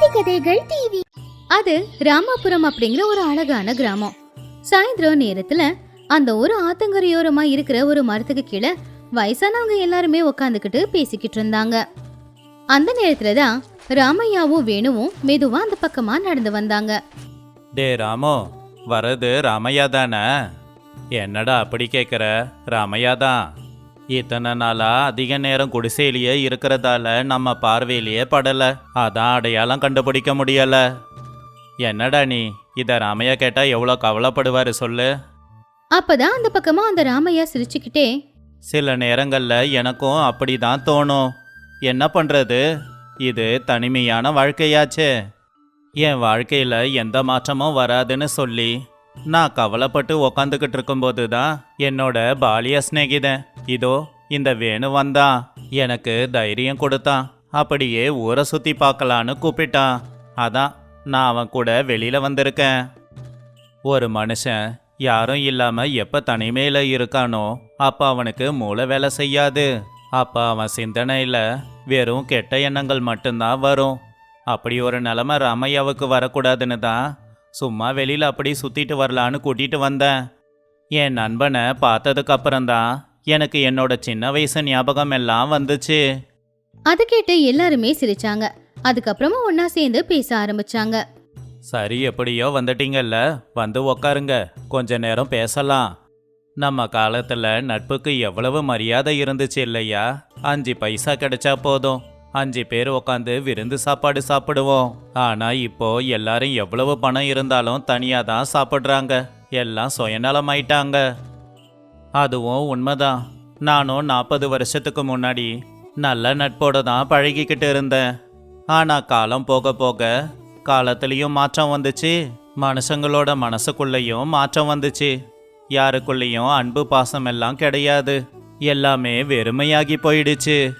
நீதி கதைகள் டிவி அது ராமாபுரம் அப்படிங்கிற ஒரு அழகான கிராமம். சாயந்தரம் நேரத்துல அந்த ஒரு ஆத்தங்கரையோரமா இருக்கிற ஒரு மரத்துக்கு கீழே வயசானவங்க எல்லாருமே உட்காந்துக்கிட்டு பேசிக்கிட்டு இருந்தாங்க. அந்த நேரத்துல தான் ராமையாவும் வேணுவும் மெதுவா அந்த பக்கமா நடந்து வந்தாங்க. டே ராமோ வரது ராமையா தானே? என்னடா அப்படி கேட்குற ராமையா தான். இத்தனை நாளா அதிக நேரம் குடிசையிலேயே இருக்கிறதால நம்ம பார்வையிலேயே படலை. அதான் அடையாளம் கண்டுபிடிக்க முடியல. என்னடா நீ? இதை ராமையா கேட்டா எவ்வளோ கவலைப்படுவாரு சொல்லு. அப்பதான் அந்த பக்கமா அந்த ராமையா சிரிச்சுக்கிட்டே சில நேரங்களில் எனக்கும் அப்படி தான் தோணும். என்ன பண்ணுறது இது தனிமையான வாழ்க்கையாச்சே. என் வாழ்க்கையில் எந்த மாற்றமும் வராதுன்னு சொல்லி நான் கவலைப்பட்டு உக்காந்துக்கிட்டு இருக்கும்போது தான் என்னோட பாலிய சிநேகிதன். இதோ இந்த வேணு வந்தான். எனக்கு தைரியம் கொடுத்தான். அப்படியே ஊரை சுற்றி பார்க்கலான்னு கூப்பிட்டான். அதான் நான் அவன் கூட வெளியில் வந்திருக்கேன். ஒரு மனுஷன் யாரும் இல்லாமல் எப்போ தனிமையில் இருக்கானோ அப்போ அவனுக்கு மூளை வேலை செய்யாது. அப்போ அவன் சிந்தனையில் வெறும் கெட்ட எண்ணங்கள் மட்டும்தான் வரும். அப்படி ஒரு நிலமை ராமையாவுக்கு வரக்கூடாதுன்னு தான் சும்மா வெளியில அப்படி சுத்திட்டு வரலான்னு கூட்டிட்டு வந்தேன். என் நண்பனை பார்த்ததுக்கு அப்புறம்தான் எனக்கு என்னோட சின்ன வயசு ஞாபகம் எல்லாம் வந்துச்சு. அதை கேட்டு எல்லாருமே சிரிச்சாங்க. அதுக்கப்புறமா ஒன்னா சேர்ந்து பேச ஆரம்பிச்சாங்க. சரி எப்படியோ வந்துட்டீங்கல்ல. வந்து உக்காருங்க. கொஞ்ச நேரம் பேசலாம். நம்ம காலத்துல நட்புக்கு எவ்வளவு மரியாதை இருந்துச்சு இல்லையா? அஞ்சு பைசா கிடைச்சா போதும். அஞ்சு பேர் உக்காந்து விருந்து சாப்பாடு சாப்பிடுவோம். ஆனா இப்போ எல்லாரும் எவ்வளவு பணம் இருந்தாலும் தனியா தான் சாப்பிட்றாங்க. எல்லாம் சுயநலமாயிட்டாங்க. அதுவும் உண்மைதான். நானும் நாற்பது வருஷத்துக்கு முன்னாடி நல்ல நட்போட தான் பழகிக்கிட்டு இருந்தேன். ஆனா காலம் போக போக காலத்துலேயும் மாற்றம் வந்துச்சு. மனுஷங்களோட மனசுக்குள்ளேயும் மாற்றம் வந்துச்சு. யாருக்குள்ளேயும் அன்பு பாசம் எல்லாம் கிடையாது. எல்லாமே வெறுமையாகி போயிடுச்சு.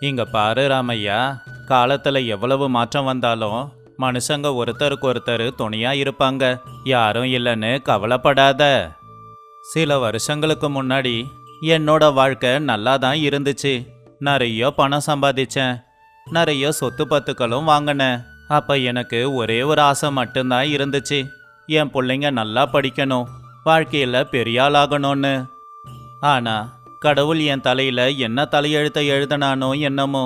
இங்க பாரு ராமையா காலத்துல எவ்வளவு மாற்றம் வந்தாலும் மனுஷங்க ஒருத்தருக்கு ஒருத்தர் துணையா இருப்பாங்க. யாரும் இல்லைன்னு கவலைப்படாத. சில வருஷங்களுக்கு முன்னாடி என்னோட வாழ்க்கை நல்லா தான் இருந்துச்சு. நிறைய பணம் சம்பாதிச்சேன். நிறைய சொத்து பத்துக்களும் வாங்கினேன். அப்போ எனக்கு ஒரே ஒரு ஆசை மட்டும்தான் இருந்துச்சு. என் பிள்ளைங்க நல்லா படிக்கணும். வாழ்க்கையில் பெரிய ஆளாகணும்னு. ஆனால் கடவுள் என் தலையில் என்ன தலையெழுத்த எழுதினானோ என்னமோ.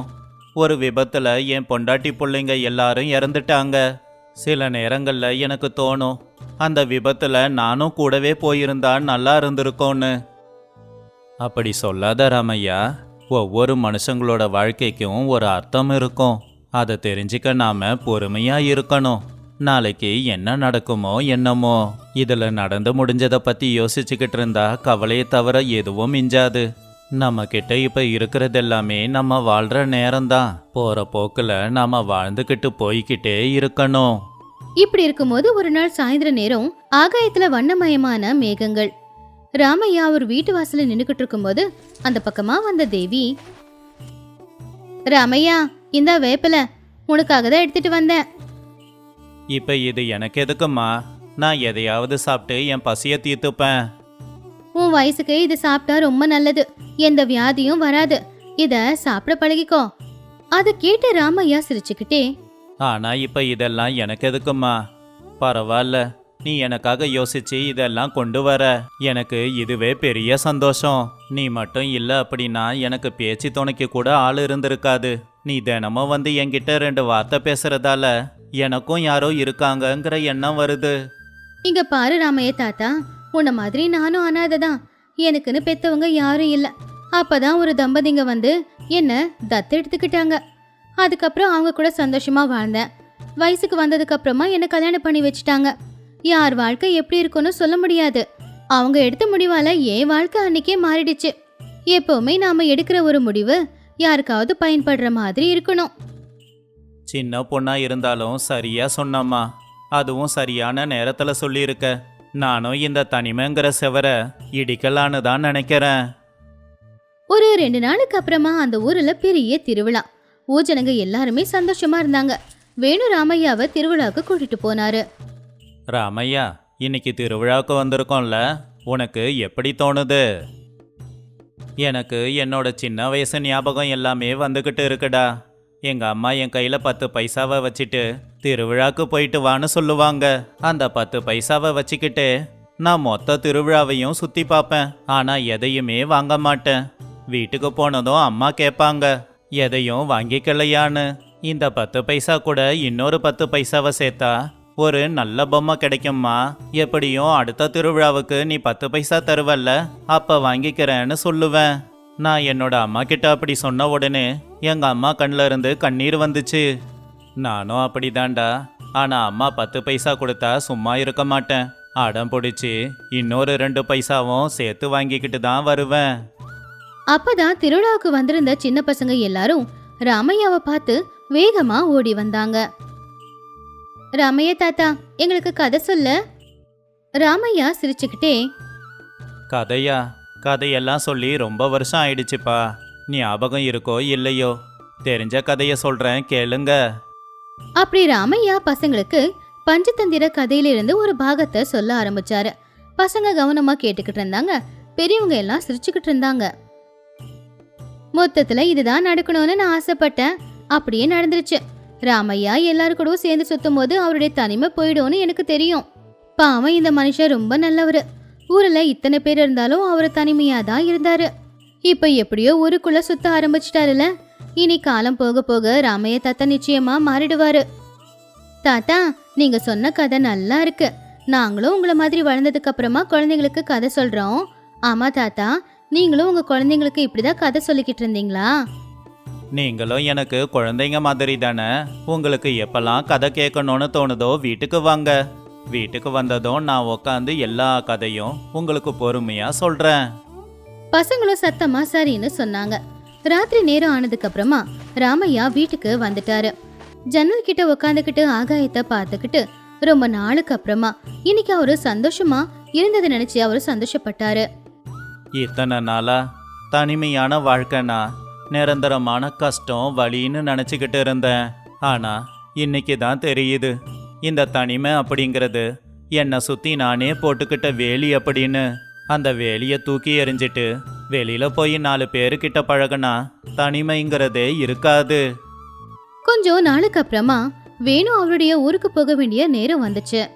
ஒரு விபத்தில் என் பொண்டாட்டி பிள்ளைங்க எல்லாரும் இறந்துட்டாங்க. சில நேரங்களில் எனக்கு தோணும் அந்த விபத்தில் நானும் கூடவே போயிருந்தா நல்லா இருந்திருக்கோன்னு அப்படி சொல்லாத ராமையா ஒவ்வொரு மனுஷங்களோட வாழ்க்கைக்கும் ஒரு அர்த்தம் இருக்கும். அதை தெரிஞ்சுக்க நாம பொறுமையாக இருக்கணும். நாளைக்கு என்ன நடக்குமோ என்னமோ. இதில் நடந்து முடிஞ்சதை பற்றி யோசிச்சுக்கிட்டு இருந்தா கவலையை தவிர எதுவும் மிஞ்சாது. நம்ம கிட்ட இப்ப இருக்கிறது எல்லாமே நம்ம வாழ்கிற நேரம்தான். போகிற போக்கில் நம்ம வாழ்ந்துக்கிட்டு போய்கிட்டே இருக்கணும். இப்படி இருக்கும்போது ஒரு நாள் சாயந்தர நேரம் ஆகாயத்துல வண்ணமயமான மேகங்கள். ராமையா அவர் வீட்டு வாசல்ல நின்னுக்கிட்டு இருக்கும்போது அந்த பக்கமா வந்த தேவி ராமையா இந்த வேப்பில. உனக்காக தான் எடுத்துட்டு வந்தேன். இப்ப இது எனக்கு எதுக்குமா நான் எதையாவது சாப்பிட்டு என் பசிய தீர்த்துப்பேன். உன் வயசுக்கு இது சாப்பிட்டா ரொம்ப நல்லது. எந்த வியாதியும் வராது. இத சாப்பிட பழகிக்கோ. அதை கேட்டு ராமையா சிரிச்சுக்கிட்டே. ஆனா இப்ப இதெல்லாம் எனக்கு எதுக்குமா பரவாயில்ல நீ எனக்காக யோசிச்சு இதெல்லாம் கொண்டு வர. எனக்கு இதுவே பெரிய சந்தோஷம். நீ மட்டும் இல்ல அப்படின்னா எனக்கு பேச்சு துணைக்கு கூட ஆள் இருந்திருக்காது. நீ தினமும் வந்து என்கிட்ட ரெண்டு வார்த்தை பேசுறதால எனக்கும் யாரோ இருக்காங்கங்கிற எண்ணம் வருது. இங்க பாரு ராமைய தாத்தா உன்ன மாதிரி நானும் அனாதை தான் எனக்குன்னு பெத்தவங்க யாரும் இல்ல. அப்பதான் ஒரு தம்பதிங்க வந்து என்ன தத்து எடுத்துக்கிட்டாங்க. அதுக்கப்புறம் அவங்க கூட சந்தோஷமா வாழ்ந்தேன். வயசுக்கு வந்ததுக்கு அப்புறமா என்ன கல்யாணம் பண்ணி வச்சுட்டாங்க. யார் வாழ்க்கை எப்படி இருக்கும்னு சொல்ல முடியாது. அவங்க எடுத்த முடிவால என் வாழ்க்கை அன்னைக்கே மாறிடுச்சு. எப்பவுமே நாம எடுக்கிற ஒரு முடிவு யாருக்காவது பயன்படுற மாதிரி இருக்கணும். சின்ன பொண்ணா இருந்தாலும் சரியா சொன்னம்மா. அதுவும் சரியான நேரத்துல சொல்லியிருக்க. நானும் இந்த தனிமைங்கிற செவர இடிக்கலான்னு தான் நினைக்கிறேன். ஒரு ரெண்டு நாளுக்கு அப்புறமா அந்த ஊர்ல பெரிய திருவிழா. ஊஜனங்க எல்லாருமே சந்தோஷமா இருந்தாங்க. வேணு ராமையாவை திருவிழாவுக்கு கூட்டிட்டு போனாரு. ராமையா இன்னைக்கு திருவிழாவுக்கு வந்திருக்கோம்ல. உனக்கு எப்படி தோணுது? எனக்கு என்னோட சின்ன வயசு ஞாபகம் எல்லாமே வந்துக்கிட்டு இருக்குடா. எங்கள் அம்மா என் கையில் பத்து பைசாவை வச்சுட்டு திருவிழாக்கு போயிட்டு வான்னு சொல்லுவாங்க. அந்த பத்து பைசாவை வச்சுக்கிட்டு நான் மொத்த திருவிழாவையும் சுற்றி பார்ப்பேன். ஆனால் எதையுமே வாங்க மாட்டேன். வீட்டுக்கு போனதும் அம்மா கேட்பாங்க எதையும் வாங்கிக்கலையான்னு. இந்த பத்து பைசா கூட இன்னொரு பத்து பைசாவை சேர்த்தா ஒரு நல்ல பொம்மை கிடைக்கும்மா. எப்படியும் அடுத்த திருவிழாவுக்கு நீ பத்து பைசா தருவல்ல அப்போ வாங்கிக்கிறேன்னு சொல்லுவேன். நான் என்னோட அம்மா கிட்ட அப்படி சொன்ன உடனே எங்க அம்மா கண்ணில் இருந்து கண்ணீர் வந்துச்சு. நானும் அப்படிதான்டா. ஆனா அம்மா பத்து பைசா கொடுத்தா சும்மா இருக்க மாட்டேன். அடம் பிடிச்சி இன்னொரு ரெண்டு பைசாவும் சேர்த்து வாங்கிக்கிட்டு தான் வருவேன். அப்பதான் திருவிழாவுக்கு வந்திருந்த சின்ன பசங்க எல்லாரும் ராமையாவை பார்த்து வேகமா ஓடி வந்தாங்க. ராமையா தாத்தா எங்களுக்கு கதை சொல்ல. ராமையா சிரிச்சுக்கிட்டே கதையா? கதையெல்லாம் சொல்லி ரொம்ப வருஷம் ஆயிடுச்சுப்பா. ஞாபகம் இருக்கோ இல்லையோ? தெரிஞ்ச கதைய சொல்றேன் கேளுங்க. அப்படி ராமையா பசங்களுக்கு பஞ்சதந்திர கதையிலிருந்து ஒரு பாகத்தை சொல்ல ஆரம்பிச்சாரு. பசங்க கவனமா கேட்டுக்கிட்டு இருந்தாங்க. பெரியவங்க எல்லாம் சிரிச்சுக்கிட்டு இருந்தாங்க. மொத்தத்துல இதுதான் நடக்கணும்னு நான் ஆசைப்பட்டேன். அப்படியே நடந்துருச்சு. ராமையா எல்லாரு கூடவும் சேர்ந்து சுத்தும் போது அவருடைய தனிமை போயிடும்னு எனக்கு தெரியும். பாவம் இந்த மனுஷன் ரொம்ப நல்லவர். ஊரில் இத்தனை பேர் இருந்தாலும் அவர் தனிமையாக தான் இருந்தார். இப்போ எப்படியோ ஊருக்குள்ளே சுத்த ஆரம்பிச்சிட்டாருல. இனி காலம் போக போக ராமைய தாத்தா நிச்சயமாக மாறிடுவார். தாத்தா நீங்கள் சொன்ன கதை நல்லா இருக்கு. நாங்களும் உங்களை மாதிரி வளர்ந்ததுக்கு அப்புறமா குழந்தைங்களுக்கு கதை சொல்கிறோம் ஆமாம் தாத்தா நீங்களும் உங்கள் குழந்தைங்களுக்கு இப்படி தான் கதை சொல்லிக்கிட்டு இருந்தீங்களா? நீங்களும் எனக்கு குழந்தைங்க மாதிரி தானே உங்களுக்கு எப்பெல்லாம் கதை கேட்கணும்னு தோணுதோ வீட்டுக்கு வாங்க. வீட்டுக்கு வந்ததும் நான் உக்காந்து எல்லா கதையும் உங்களுக்கு பொறுமையா சொல்றேன். பசங்களும் சத்தமா சரின்னு சொன்னாங்க. ராத்திரி நேரம் ஆனதுக்கு அப்புறமா ராமையா வீட்டுக்கு வந்துட்டாரு. ஜன்னல் கிட்ட உக்காந்துக்கிட்டு ஆகாயத்தை பார்த்துக்கிட்டு ரொம்ப நாளுக்கு அப்புறமா இன்னைக்கு அவரு சந்தோஷமா இருந்ததை நினைச்சு அவரு சந்தோஷப்பட்டாரு. இத்தனை நாளா தனிமையான வாழ்க்கைனா நிரந்தரமான கஷ்டம் வலின்னு நினச்சிக்கிட்டு இருந்தேன். ஆனா இன்னைக்கு தான் தெரியுது. இந்த தனிமை அப்படிங்கிறது என்னை சுத்தி நானே போட்டுக்கிட்ட வேலி அப்படின்னு. அந்த வேலியை தூக்கி எறிஞ்சிட்டு வெளியில போய் நாலு பேருக்கிட்ட பழகுனா தனிமைங்கிறதே இருக்காது. கொஞ்சம் நாளுக்கு அப்புறமா வேணு அவருடைய ஊருக்கு போக வேண்டிய நேரம் வந்துச்சு.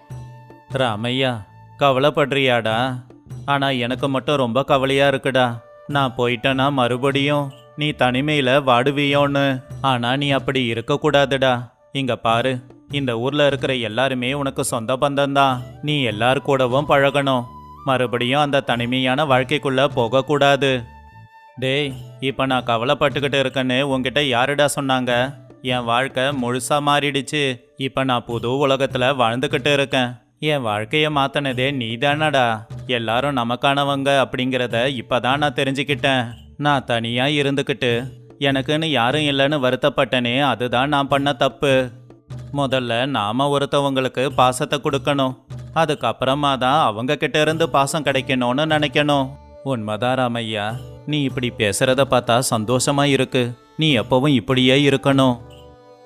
ராமையா கவலைப்படுறியாடா? ஆனா எனக்கு மட்டும் ரொம்ப கவலையா இருக்குடா. நான் போயிட்டேன்னா மறுபடியும்? நீ தனிமையில வாடுவியோன்னு. ஆனா நீ அப்படி இருக்கக்கூடாதுடா. இங்க பாரு. இந்த ஊர்ல இருக்கிற எல்லாருமே உனக்கு சொந்த பந்தம்தான். நீ எல்லார் கூடவும் பழகணும். மறுபடியும் அந்த தனிமையான வாழ்க்கைக்குள்ள போகக்கூடாது. டேய் இப்ப நான் கவலைப்பட்டுக்கிட்டு இருக்கேன்னு உங்ககிட்ட யாருடா சொன்னாங்க? என் வாழ்க்கை முழுசா மாறிடுச்சு. இப்ப நான் புது உலகத்துல வாழ்ந்துக்கிட்டு இருக்கேன். என் வாழ்க்கைய மாத்தினதே நீதானடா. எல்லாரும் நமக்கானவங்க அப்படிங்கிறத இப்பதான் நான் தெரிஞ்சுக்கிட்டேன். நான் தனியா இருந்துக்கிட்டு எனக்குன்னு யாரும் இல்லைன்னு வருத்தப்பட்டனே அதுதான் நான் பண்ண தப்பு. முதல்ல நாம ஒருத்தவங்களுக்கு பாசத்தை கொடுக்கணும். அதுக்கப்புறமா தான் அவங்க கிட்ட இருந்து பாசம் கிடைக்கணும்னு நினைக்கணும். உண்மைதான் ராமையா. நீ இப்படி பேசுறத பார்த்தா சந்தோஷமா இருக்கு. நீ எப்பவும் இப்படியே இருக்கணும்.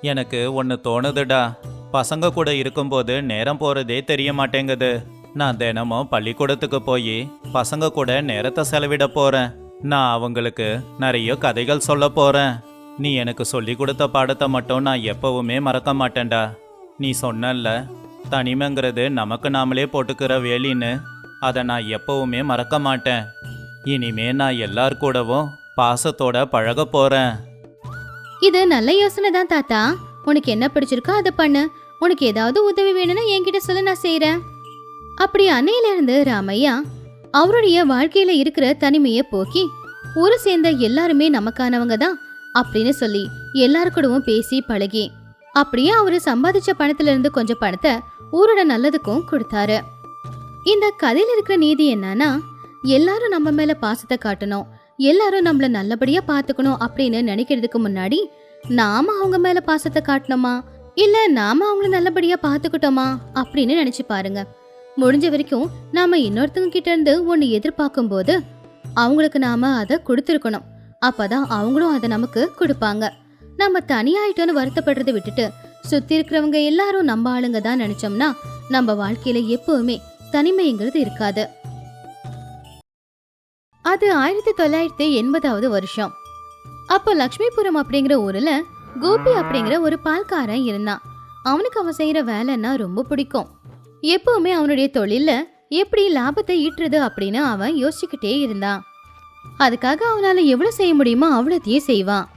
எனக்கு ஒன்று தோணுதுடா. பசங்க கூட இருக்கும்போது நேரம் போறதே தெரிய மாட்டேங்குது. நான் தினமும் பள்ளிக்கூடத்துக்கு போய் பசங்க கூட நேரத்தை செலவிட போறேன். நான் அவங்களுக்கு நிறைய கதைகள் சொல்ல போறேன். நீ எனக்கு சொல்லி கொடுத்த பாடத்தை மட்டும் நான் எப்பவுமே மறக்க மாட்டேன்டா. நீ சொன்னல்ல தனிமைங்கிறது நமக்கு நாமளே போட்டுக்கிற வேலின்னு. அதை நான் எப்பவுமே மறக்க மாட்டேன். இனிமே நான் எல்லார் கூடவும் பாசத்தோட பழக போறேன். இது நல்ல யோசனை தான் தாத்தா. உனக்கு என்ன பிடிச்சிருக்கோ அதை பண்ணு. உனக்கு ஏதாவது உதவி வேணும்னா என்கிட்ட சொல்ல நான் செய்கிறேன் அப்படி அன்னையில இருந்து ராமையா அவருடைய வாழ்க்கையில இருக்கிற தனிமையை போக்கி ஊரை சேர்ந்த எல்லாருமே நமக்கானவங்க தான். அப்படின்னு சொல்லி எல்லாரு கூடவும் பேசி பழகி அப்படியே அவரு சம்பாதிச்ச பணத்துல இருந்து கொஞ்சம் பணத்தை ஊரோட நல்லதுக்கும் கொடுத்தாரு. இந்த கதையில இருக்கிற நீதி என்னன்னா எல்லாரும் நம்ம மேல பாசத்தை காட்டணும் எல்லாரும் நம்மள நல்லபடியா பாத்துக்கணும் அப்படின்னு நினைக்கிறதுக்கு முன்னாடி நாம அவங்க மேல பாசத்தை காட்டணுமா? இல்ல நாம அவங்கள நல்லபடியா பாத்துக்கிட்டோமா? அப்படின்னு நினைச்சு பாருங்க. முடிஞ்ச வரைக்கும் நாம இன்னொருத்தவங்க கிட்ட இருந்து ஒன்னு எதிர்பார்க்கும் போது அவங்களுக்கு நாம அதை கொடுத்துருக்கணும். அப்பதான் அவங்களும் அதை நமக்கு கொடுப்பாங்க. நம்ம தனியாயிட்டோன்னு வருத்தப்படுறதை விட்டுட்டு சுத்தி இருக்கிறவங்க எல்லாரும் நம்ம ஆளுங்க தான் நினைச்சோம்னா நம்ம வாழ்க்கையில எப்பவுமே தனிமைங்கிறது இருக்காது. அது ஆயிரத்தி தொள்ளாயிரத்தி எண்பதாவது வருஷம். அப்போ லக்ஷ்மிபுரம் அப்படிங்கிற ஊர்ல கோபி அப்படிங்கிற ஒரு பால்காரன் இருந்தான். அவனுக்கு அவன் செய்யற வேலைன்னா ரொம்ப பிடிக்கும். எப்பவுமே அவனுடைய தொழில எப்படி லாபத்தை ஈட்டுறது அப்படின்னு அவன் யோசிச்சுக்கிட்டே இருந்தான். அதுக்காக அவனால் எவ்வளோ செய்ய முடியுமோ அவ்வளோத்தையும் செய்வான்.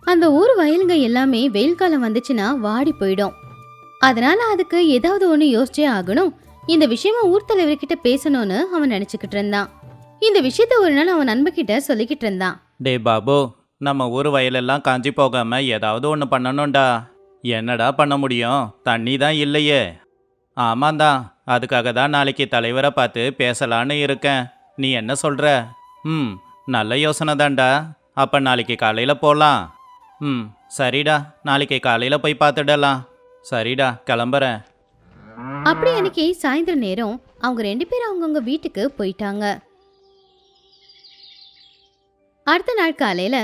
அந்த ஊர் வயலுங்க எல்லாமே வெயில் காலம் வந்துச்சுன்னா வாடி போயிடும். அதனால அதுக்கு ஏதாவது ஒன்று யோசிச்சே ஆகணும். இந்த விஷயமா ஊர் தலைவர்கிட்ட பேசணும்னு அவன் நினச்சிக்கிட்டு இருந்தான். இந்த விஷயத்த ஒரு நாள் அவன் நண்பகிட்ட சொல்லிக்கிட்டு இருந்தான். டே பாபு நம்ம ஊர் வயலெல்லாம் காஞ்சி போகாம ஏதாவது ஒன்று பண்ணணும்டா. என்னடா பண்ண முடியும்? தண்ணி தான் இல்லையே. ஆமாந்தான் அதுக்காக தான் நாளைக்கு தலைவரை பார்த்து பேசலான்னு இருக்கேன். நீ என்ன சொல்ற? ம் நல்ல யோசனை தான்டா. அப்போ நாளைக்கு காலையில் போகலாம் ம் சரிடா. நாளைக்கு காலையில் போய் பார்த்துடலாம். சரிடா கிளம்புறேன். அப்படி அன்னைக்கு சாயந்தர நேரம் அவங்க ரெண்டு பேரும் அவங்கவுங்க வீட்டுக்கு போயிட்டாங்க. அடுத்த நாள் காலையில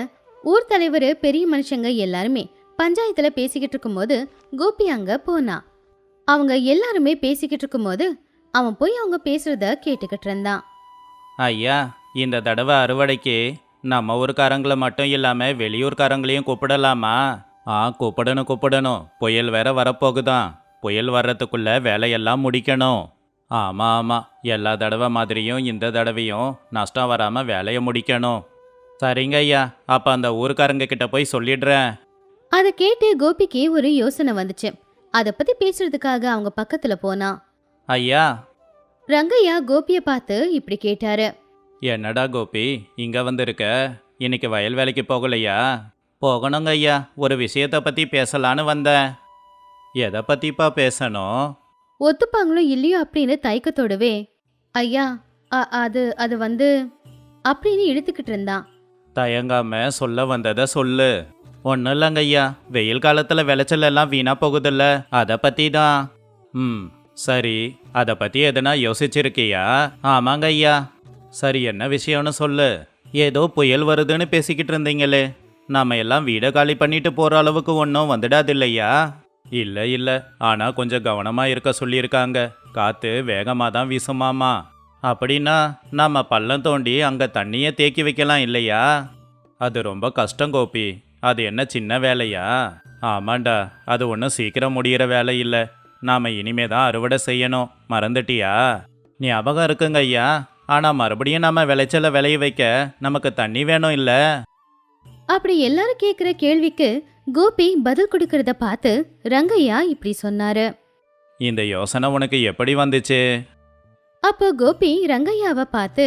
ஊர் தலைவர் பெரிய மனுஷங்க எல்லாருமே பஞ்சாயத்துல பேசிக்கிட்டு இருக்கும்போது கோபி அங்க போனான் அவங்க எல்லாருமே பேசிக்கிட்டு இருக்கும்போது அவன் போய் அவங்க பேசுறத கேட்டுக்கிட்டு இருந்தான். ஐயா இந்த தடவை அறுவடைக்கு நம்ம ஊர்க்காரங்களை மட்டும் இல்லாமல் வெளியூர்காரங்களையும் கூப்பிடலாமா? ஆ கூப்பிடணும் கூப்பிடணும். புயல் வேற வரப்போகுதாம் புயல் வர்றதுக்குள்ள வேலையெல்லாம் முடிக்கணும். ஆமாம் ஆமாம் எல்லா தடவை மாதிரியும் இந்த தடவையும் நஷ்டம் வராமல் வேலையை முடிக்கணும். சரிங்க ஐயா. அப்போ அந்த ஊர்க்காரங்க கிட்ட போய் சொல்லிடுறேன். அதை கேட்டு கோபிக்கு ஒரு யோசனை வந்துச்சு. அதை பத்தி பேசுறதுக்காக அவங்க பக்கத்துல போனான் ஐயா. ரங்கையா கோபிய பார்த்து இப்படி கேட்டாரு. என்னடா கோபி இங்கே வந்திருக்க? இன்னைக்கு வயல் வேலைக்கு போகலையா? போகணுங்க ஐயா. ஒரு விஷயத்தை பற்றி பேசலான்னு வந்தேன். எதை பற்றிப்பா பேசணும்? ஒத்துப்பாங்களோ இல்லையோ அப்படின்னு தயக்கத்தோடவே ஐயா அ- அது அது வந்து அப்படின்னு இழுத்துக்கிட்டு இருந்தான். தயங்காம சொல்ல வந்ததை சொல்லு. ஒன்றும் இல்லைங்க ஐயா. வெயில் காலத்தில் விளைச்சல் எல்லாம் வீணாக போகுதுல்ல. அதை பற்றி தான் ம் சரி. அதை பற்றி எதுனா யோசிச்சிருக்கியா? ஆமாங்க ஐயா. சரி என்ன விஷயம்னு சொல்லு. ஏதோ புயல் வருதுன்னு பேசிக்கிட்டு இருந்தீங்களே. நாம எல்லாம் வீடை காலி பண்ணிட்டு போகிற அளவுக்கு ஒன்றும் வந்துடாது இல்லையா இல்லை இல்லை. ஆனால் கொஞ்சம் கவனமாக இருக்க சொல்லியிருக்காங்க. காற்று வேகமாக தான் வீசுமாமா. அப்படின்னா நம்ம பள்ளம் தோண்டி அங்கே தண்ணியை தேக்கி வைக்கலாம் இல்லையா? அது ரொம்ப கஷ்டம் கோபி. அது என்ன சின்ன வேலையா? ஆமாண்டா அது ஒன்றும் சீக்கிரம் முடியிற வேலை இல்லை. நாம் இனிமே தான் அறுவடை செய்யணும். மறந்துட்டியா? ஞாபகம் இருக்குங்க ஐயா. ஆனால் மறுபடியும் நம்ம விளைச்சலை விளைய வைக்க நமக்கு தண்ணி வேணும் இல்லை? அப்படி எல்லாரும் கேக்குற கேள்விக்கு கோபி பதில் கொடுக்கறத பார்த்து ரங்கையா இப்படி சொன்னாரு. இந்த யோசனை உனக்கு எப்படி வந்துச்சு? அப்போ கோபி ரங்கையாவை பார்த்து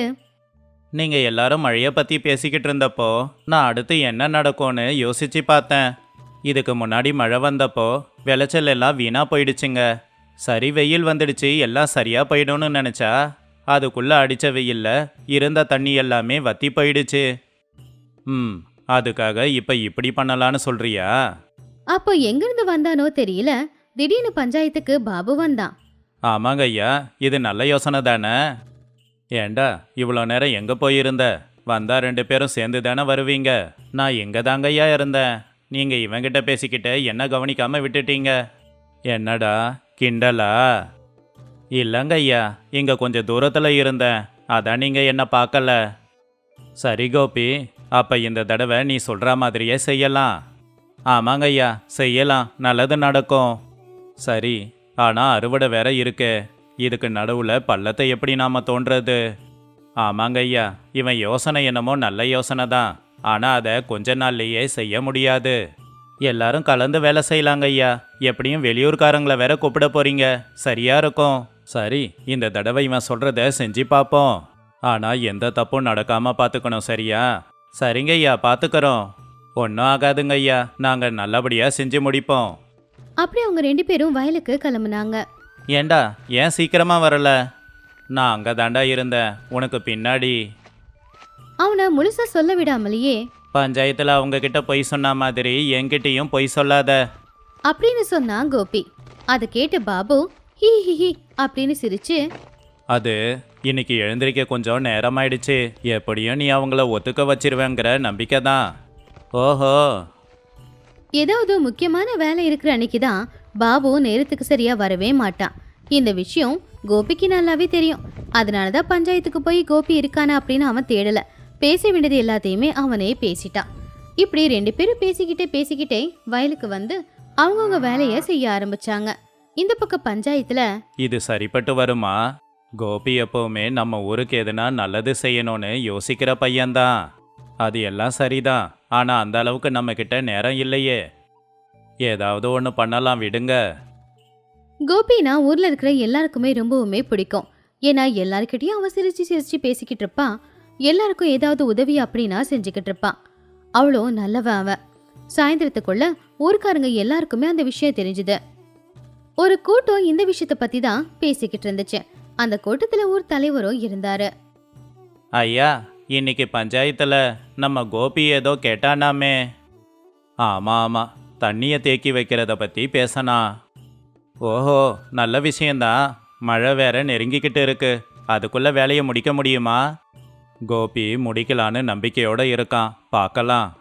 நீங்கள் எல்லாரும் மழையை பற்றி பேசிக்கிட்டு இருந்தப்போ நான் அடுத்து என்ன நடக்கும்னு யோசிச்சு பார்த்தேன். இதுக்கு முன்னாடி மழை வந்தப்போ விளைச்சல் எல்லாம் வீணாக போயிடுச்சுங்க. சரி வெயில் வந்துடுச்சு எல்லாம் சரியாக போயிடும்னு நினச்சா அதுக்குள்ளே அடித்த வெயில்ல இருந்த தண்ணி எல்லாமே வத்தி போயிடுச்சு. ம் அதுக்காக இப்போ இப்படி பண்ணலான்னு சொல்கிறியா அப்போ எங்கிருந்து வந்தானோ தெரியல. திடீர்னு பஞ்சாயத்துக்கு பாபு வந்தான். ஆமாங்க ஐயா இது நல்ல யோசனை தானே? ஏண்டா இவ்வளோ நேரம் எங்கே போயிருந்த? வந்தா ரெண்டு பேரும் சேர்ந்து தானே வருவீங்க? நான் எங்கே தாங்க ஐயா இருந்தேன்? நீங்கள் இவங்கிட்ட பேசிக்கிட்டு என்ன கவனிக்காமல் விட்டுட்டீங்க? என்னடா கிண்டலா? இல்லைங்க ஐயா இங்கே கொஞ்சம் தூரத்தில் இருந்தேன். அதான் நீங்கள் என்ன பார்க்கல. சரி கோபி அப்போ இந்த தடவை நீ சொல்கிற மாதிரியே செய்யலாம். ஆமாங்க ஐயா செய்யலாம். நல்லது நடக்கும். சரி ஆனால் அறுவடை வேற இருக்கு. இதுக்கு நடுவில் பள்ளத்தை எப்படி நாம் தோன்றது? ஆமாங்க ஐயா இவன் யோசனை என்னமோ நல்ல யோசனை தான். ஆனால் அதை கொஞ்ச நாள்லேயே செய்ய முடியாது. எல்லாரும் கலந்து வேலை செய்யலாங்க ஐயா. எப்படியும் வெளியூர்காரங்களை வேற கூப்பிட போறீங்க. சரியா இருக்கும். சரி இந்த தடவை இவன் சொல்றத செஞ்சு பார்ப்போம் ஆனால் எந்த தப்பும் நடக்காம பார்த்துக்கணும் சரியா? சரிங்க ஐயா பார்த்துக்கறோம் ஒன்றும் ஆகாதுங்க ஐயா நாங்கள் நல்லபடியாக செஞ்சு முடிப்போம். அப்படி அவங்க ரெண்டு பேரும் வயலுக்கு கிளம்புனாங்க. ஏண்டா ஏன் சீக்கிரமா வரல? நான் அங்கே தாண்டா இருந்தேன் உனக்கு பின்னாடி. அவனை முழுசா சொல்ல விடாமலேயே பஞ்சாயத்தில் அவங்க கிட்ட பொய் சொன்ன மாதிரி என்கிட்டயும் பொய் சொல்லாத. அப்படின்னு சொன்னான் கோபி. அதை கேட்ட பாபு ஹி ஹி ஹி அப்படின்னு சிரிச்சு அது இன்னைக்கு எழுந்திருக்க கொஞ்சம் நேரமாயிடுச்சு. எப்படியும் நீ அவங்கள ஒத்துக்க வச்சிருவேங்கிற நம்பிக்கை தான். ஓஹோ. ஏதாவது முக்கியமான வேலை இருக்கிற அன்னைக்கு தான் பாபு நேரத்துக்கு சரியா வரவே மாட்டான். இந்த விஷயம் கோபிக்கு நல்லாவே தெரியும். அதனால தான் பஞ்சாயத்துக்கு போய் கோபி இருக்கானா அப்படின்னு அவன் தேடல. பேச வேண்டியது எல்லாத்தையுமே அவனே பேசிட்டான். இப்படி ரெண்டு பேரும் பேசிக்கிட்டே பேசிக்கிட்டே வயலுக்கு வந்து அவங்கவுங்க வேலையை செய்ய ஆரம்பிச்சாங்க. இந்த பக்கம் பஞ்சாயத்துல இது சரிப்பட்டு வருமா? கோபி எப்பவுமே நம்ம ஊருக்கு எதுனா நல்லது செய்யணும்னு யோசிக்கிற பையன்தான். அது எல்லாம் சரிதான். ஆனா அந்த அளவுக்கு நம்ம கிட்ட நேரம் இல்லையே. ஏதாவது ஒன்று பண்ணலாம் விடுங்க. கோபினா ஊர்ல இருக்கிற எல்லாருக்குமே ரொம்பவுமே பிடிக்கும். ஏன்னா எல்லாருக்கிட்டையும் அவன் சிரிச்சு சிரிச்சு பேசிக்கிட்டு இருப்பான் எல்லாருக்கும் ஏதாவது உதவி அப்படின்னா செஞ்சுக்கிட்டு இருப்பான் அவ்வளோ நல்லவ அவன் சாயந்தரத்துக்குள்ள ஊர்க்காரங்க எல்லாருக்குமே அந்த விஷயம் தெரிஞ்சுது. ஒரு கூட்டம் இந்த விஷயத்த பத்தி தான் பேசிக்கிட்டு இருந்துச்சு. அந்த கூட்டத்துல ஒரு தலைவரும் இருந்தாரு. ஐயா இன்னைக்கு பஞ்சாயத்துல நம்ம கோபி ஏதோ கேட்டானாமே. ஆமா ஆமா தண்ணியை தேக்கி வைக்கிறத பத்தி பேசனா. ஓஹோ நல்ல விஷயந்தான் மழை வேற நெருங்கிக்கிட்டு இருக்கு. அதுக்குள்ள வேலையை முடிக்க முடியுமா? கோபி முடிக்கலான்னு நம்பிக்கையோட இருக்கான். பார்க்கலாம்.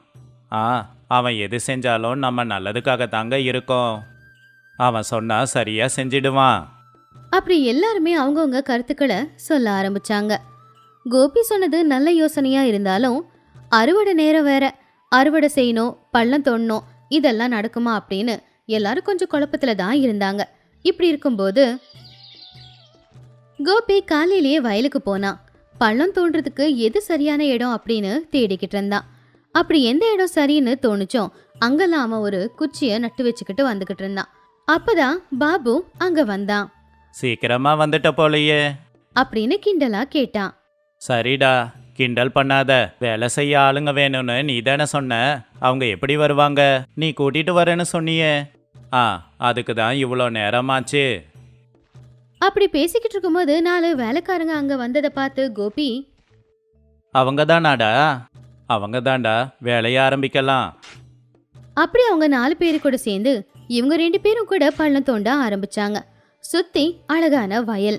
ஆ அவன் எது செஞ்சாலும் நம்ம நல்லதுக்காக தாங்க இருக்கோம். அவன் சொன்னா சரியா செஞ்சிடுவான். அப்படி எல்லாருமே அவங்கவுங்க கருத்துக்களை சொல்ல ஆரம்பிச்சாங்க. கோபி சொன்னது நல்ல யோசனையா இருந்தாலும் அறுவடை நேரம் வேற அறுவடை செய்யணும் பள்ளம் தோண்டணும் இதெல்லாம் நடக்குமா அப்படின்னு எல்லாரும் கொஞ்சம் குழப்பத்துல தான் இருந்தாங்க. இப்படி இருக்கும்போது கோபி காலையிலேயே வயலுக்கு போனான். பள்ளம் தோன்றதுக்கு எது சரியான இடம் அப்படின்னு தேடிக்கிட்டு இருந்தான். அப்படி எந்த இடம் சரின்னு தோணுச்சோ அங்கெல்லாம் அவன் ஒரு குச்சியை நட்டு வச்சுக்கிட்டு வந்துக்கிட்டு இருந்தான். அப்பதான் பாபு அங்க வந்தான். சீக்கிரமா வந்துட்ட போலையே. அப்படின்னு கிண்டலா கேட்டான் சரிடா கிண்டல் பண்ணாத. வேலை செய்ய ஆளுங்க வேணும்னு நீ தானே சொன்ன. அவங்க எப்படி வருவாங்க? நீ கூட்டிட்டு வரேன்னு சொன்னியே. ஆ அதுக்கு தான் இவ்வளோ நேரமாச்சு. அப்படி பேசிக்கிட்டு இருக்கும்போது நாலு வேலைக்காரங்க அங்க வந்ததை பார்த்து கோபி அவங்க தானாடா? அவங்க தான்டா வேலைய ஆரம்பிக்கலாம். அப்படி அவங்க நாலு பேரு கூட சேர்ந்து இவங்க ரெண்டு பேரும் கூட பள்ளம் தோண்ட ஆரம்பிச்சாங்க. சுத்தி அழகான வயல்.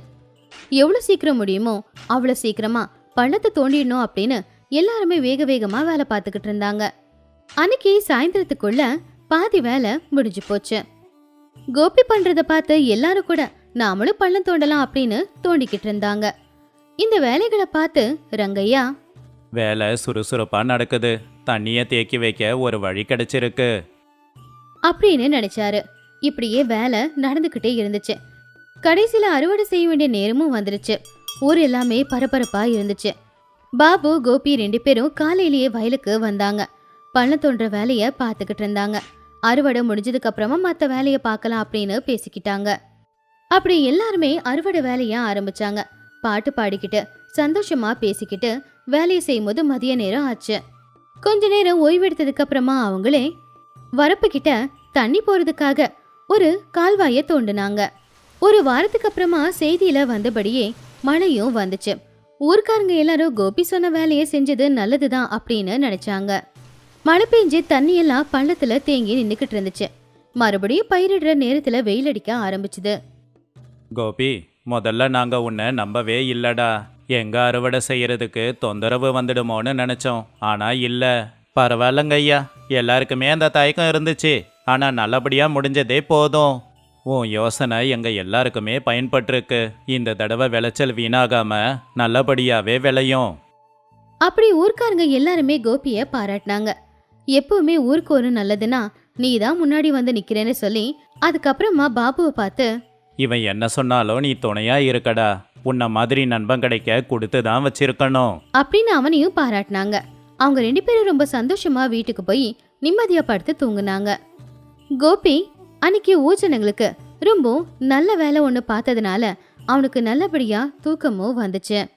எவ்வளோ சீக்கிரம் முடியுமோ அவ்வளோ சீக்கிரமா பள்ளத்தை தோண்டிடணும் அப்படின்னு எல்லாருமே வேக வேகமா வேலை பார்த்துக்கிட்டு இருந்தாங்க. அன்னைக்கு சாயந்தரத்துக்குள்ள பாதி வேலை முடிஞ்சு போச்சு. கோபி பண்றத பார்த்து எல்லாரும் கூட நாமளும் பள்ளம் தோண்டலாம் அப்படின்னு தோண்டிக்கிட்டு இருந்தாங்க. இந்த வேலைகளை பார்த்து ரங்கையா வேலை சுறுசுறுப்பா நடக்குது. தண்ணியை தேக்கி வைக்க ஒரு வழி கிடைச்சிருக்கு. அப்படின்னு நினைச்சாரு. இப்படியே வேலை நடந்துக்கிட்டே இருந்துச்சு. கடைசியில அறுவடை செய்ய வேண்டிய நேரமும் வந்துருச்சு. ஊர் எல்லாமே பரபரப்பா இருந்துச்சு. பாபு கோபி ரெண்டு பேரும் காலையிலேயே வயலுக்கு வந்தாங்க. பள்ளம் தோன்ற வேலையை பார்த்துக்கிட்டு இருந்தாங்க. அறுவடை முடிஞ்சதுக்கு அப்புறமா மற்ற வேலையை பார்க்கலாம் அப்படின்னு பேசிக்கிட்டாங்க. அப்படி எல்லாருமே அறுவடை வேலையை ஆரம்பிச்சாங்க. பாட்டு பாடிக்கிட்டு சந்தோஷமா பேசிக்கிட்டு வேலையை செய்யும் போது மதிய நேரம் ஆச்சு. கொஞ்ச நேரம் ஓய்வெடுத்ததுக்கு அப்புறமா அவங்களே வரப்பு கிட்ட தண்ணி போறதுக்காக ஒரு கால்வாயை தோண்டினாங்க. ஒரு வாரத்துக்கு அப்புறமா செய்தியில வந்தபடியே மழையும் வந்துச்சு. ஊர்க்காரங்க எல்லாரும் கோபி சொன்ன வேலையை செஞ்சது நல்லதுதான் அப்படின்னு நினைச்சாங்க. மழை பெஞ்சு தண்ணி எல்லாம் பள்ளத்துல தேங்கி நின்னுக்கிட்டு இருந்துச்சு. மறுபடியும் பயிரிடுற நேரத்துல வெயில் அடிக்க ஆரம்பிச்சுது. கோபி முதல்ல நாங்க உன்னை நம்பவே இல்லடா. எங்க அறுவடை செய்யறதுக்கு தொந்தரவு வந்துடுமோன்னு நினைச்சோம். ஆனா இல்ல. பரவாயில்லங்க ஐயா. எல்லாருக்குமே அந்த தயக்கம் இருந்துச்சு. ஆனா நல்லபடியா முடிஞ்சதே போதும். உன் யோசனை எங்க எல்லாருக்குமே பயன்பட்டிருக்கு. இந்த தடவை விளைச்சல் வீணாகாம நல்லபடியாவே விளையும். அப்படி ஊர்க்காரங்க எல்லாருமே கோபிய பாராட்டினாங்க. எப்பவுமே ஊருக்கு ஒரு நல்லதுன்னா நீ தான் முன்னாடி வந்து நிக்கிறேன்னு சொல்லி அதுக்கப்புறமா பாபுவை பார்த்து இவன் என்ன சொன்னாலும் நீ துணையா இருக்கடா. உன்ன மாதிரி நண்பன் கிடைக்க கொடுத்து தான் வச்சிருக்கணும். அப்படின்னு அவனையும் பாராட்டினாங்க. அவங்க ரெண்டு பேரும் ரொம்ப சந்தோஷமா வீட்டுக்கு போய் நிம்மதியா படுத்து தூங்குனாங்க. கோபி அன்னைக்கு ஊச்சனங்களுக்கு ரொம்ப நல்ல வேலை ஒன்று பார்த்ததுனால அவனுக்கு நல்லபடியாக தூக்கமும் வந்துச்சு.